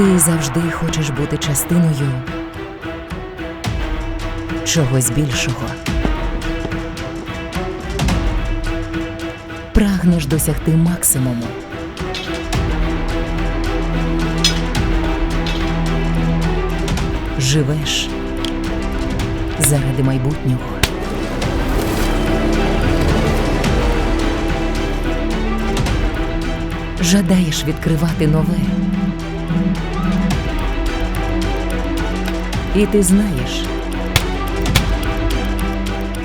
Ти завжди хочеш бути частиною чогось більшого. Прагнеш досягти максимуму. Живеш заради майбутнього. Жадаєш відкривати нове. І ти знаєш,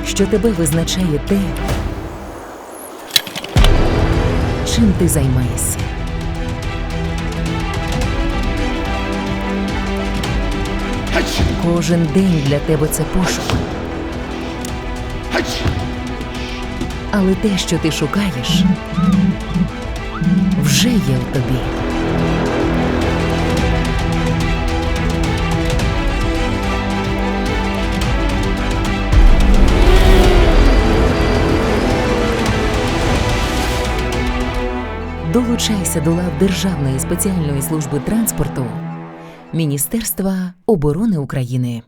що тебе визначає те, чим ти займаєшся. Кожен день для тебе це пошук. Але те, що ти шукаєш, вже є в тобі. Долучайся до лав Державної спеціальної служби транспорту Міністерства оборони України.